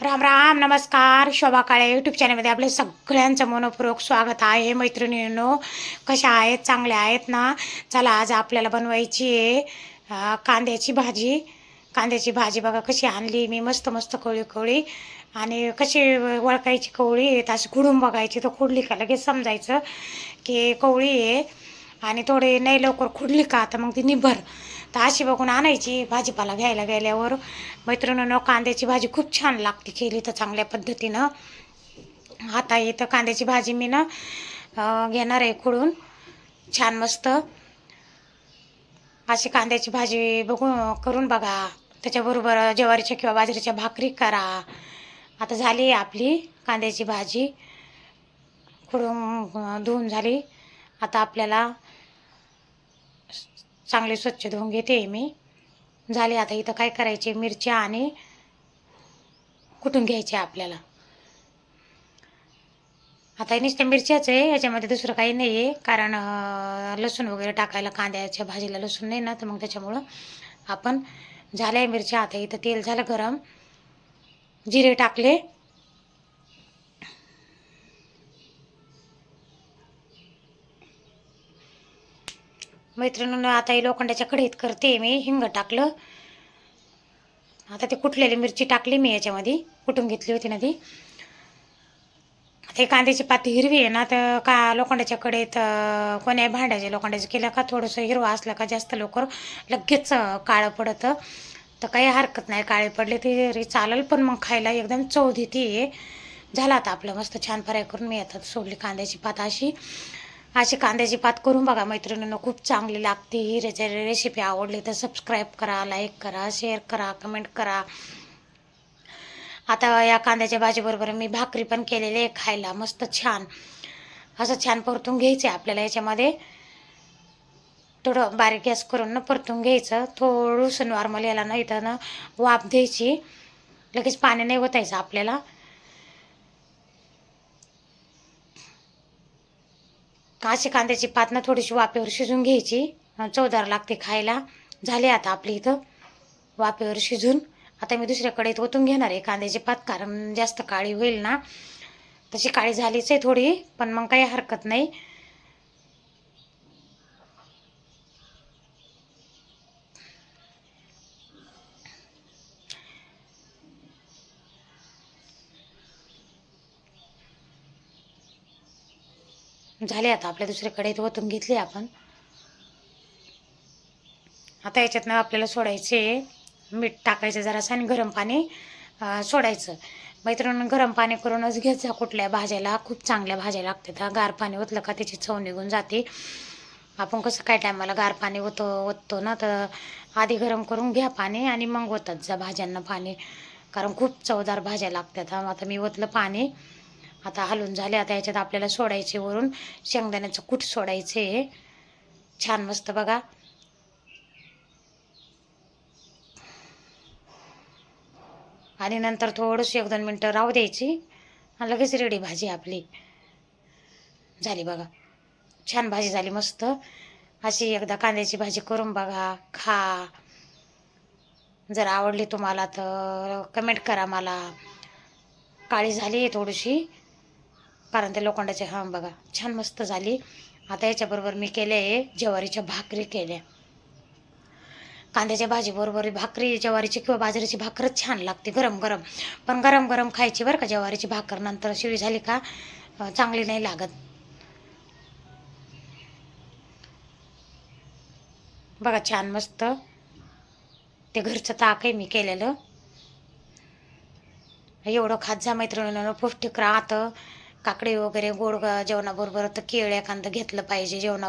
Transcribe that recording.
राम राम नमस्कार. शोभा काळे यूट्यूब चॅनलमध्ये आपलं सगळ्यांचं मनपूर्वक स्वागत आहे. मैत्रिणींनो कशा आहेत? चांगल्या आहेत ना? चला आज आपल्याला बनवायची आहे कांद्याची भाजी. कांद्याची भाजी बघा कशी आणली मी मस्त मस्त कवळी कवळी आणि कशी वळखायची कवळी आहेत अशी खुडून बघायची तर खुडली का लगेच समजायचं की कवळी आहे. आणि थोडी नाही लवकर खुडली का तर मग ती निभर. तर अशी बघून आणायची भाजीपाला घ्यायला गेल्यावर. मैत्रिणीनं कांद्याची भाजी खूप छान लागते केली तर चांगल्या पद्धतीनं. आता इथं कांद्याची भाजी मी ना घेणार आहे खुडून. छान मस्त. अशी कांद्याची भाजी बघून करून बघा. त्याच्याबरोबर ज्वारीच्या किंवा बाजरीच्या भाकरी करा. आता झाली आपली कांद्याची भाजी. खुडून धुवून झाली. आता आपल्याला चांगले स्वच्छ धुवून घेते मी. झाले आता इथं काय करायचे? मिरच्या आणि कुटून घ्यायचे आपल्याला? आता नुसत्या मिरच्याच आहे याच्यामध्ये दुसरं काही नाही आहे. कारण लसूण वगैरे टाकायला कांद्याच्या भाजीला लसूण नाही ना तर मग त्याच्यामुळं आपण झाल्या मिरच्या. आता इथं तेल झालं गरम. जिरे टाकले. मैत्रिणीनं आता हे लोखंडाच्या कढईत करते मी हिंग टाकलं. आता ते कुठलेली मिरची टाकली मी याच्यामध्ये कुटून घेतली होती ना ती. आता कांद्याची पाती हिरवी आहे ना तर का लोखंडाच्या कढईत कोण्या भांड्याच्या लोखंडाचं केलं का थोडंसं हिरवं असलं का जास्त लवकर लगेच काळं पडतं. तर काही हरकत नाही काळे पडले तरी चालेल पण मग खायला एकदम चव देते. झाला आता आपलं मस्त छान फ्राय करून मी आता सोडली कांद्याची पात अशी. अशी कांद्याची पात करून बघा मैत्रिणींना खूप चांगली लागते ही रेचे रेसिपी आवडली तर सबस्क्राईब करा लाईक करा शेअर करा कमेंट करा. आता या कांद्याच्या भाजीबरोबर मी भाकरी पण केलेली आहे खायला मस्त छान. असं छान परतून घ्यायचं आहे आपल्याला याच्यामध्ये. थोडं बारीक गॅस करून ना परतून घ्यायचं. थोडंसं नॉर्मल याला ना इथं ना वाफ द्यायची. लगेच पाणी नाही ओतायचं आपल्याला. अशी कांद्याची पात ना थोडीशी वाफेवर शिजून घ्यायची? चवदार लागते खायला. झाली आता आपली इथं वाफेवर शिजून. आता मी दुसऱ्या कढईत ओतून घेणार आहे कांद्याची पात कारण जास्त काळी होईल ना. तशी काळी झालीच आहे थोडी पण मग काही हरकत नाही. झाले आता आपल्या दुसऱ्या कढईत ओतून घेतली आपण. आता याच्यातनं आपल्याला सोडायचे मीठ टाकायचं जरासं आणि गरम पाणी सोडायचं. मैत्रिणी गरम पाणी करूनच घ्यायचं. जा कुठल्या भाज्याला खूप चांगल्या भाज्या लागतात गार पाणी ओतलं का त्याची चव निघून जाते. आपण कसं काय टायमाला गार पाणी ओतो ओततो ना तर आधी गरम करून घ्या पाणी आणि मग ओतत जा भाज्यांना पाणी. कारण खूप चवदार भाज्या लागतात आता मी ओतलं पाणी आता हलून झाले. आता याच्यात आपल्याला सोडायचे वरून. शेंगदाण्याचं कूट सोडायचे. छान मस्त बघा. आणि नंतर थोडंसं एक दोन मिनटं राहू द्यायची. आणि लगेच रेडी भाजी आपली. झाली बघा. छान भाजी झाली मस्त. अशी एकदा कांद्याची भाजी करून बघा. खा. जर आवडली तुम्हाला तर कमेंट करा मला. काळी झाली आहे थोडीशी. कारण त्या लोखंडाचे हा बघा छान मस्त झाली. आता याच्याबरोबर मी केले आहे ज्वारीच्या भाकरी केल्या. कांद्याच्या भाजीबरोबर भाकरी ज्वारीची किंवा बाजरीची भाकरच छान लागते गरम गरम. पण गरम गरम खायची बरं का ज्वारीची भाकर नंतर शिळी झाली का चांगली नाही लागत. बघा छान मस्त. ते घरचं ताक आहे मी केलेलं. एवढं खात जा मैत्रिणीनं पौष्टिक राहतं काकडी वगैरे गोड जेवणाबरोबर तर केळ एखादं घेतलं पाहिजे जेवणाबरोबर.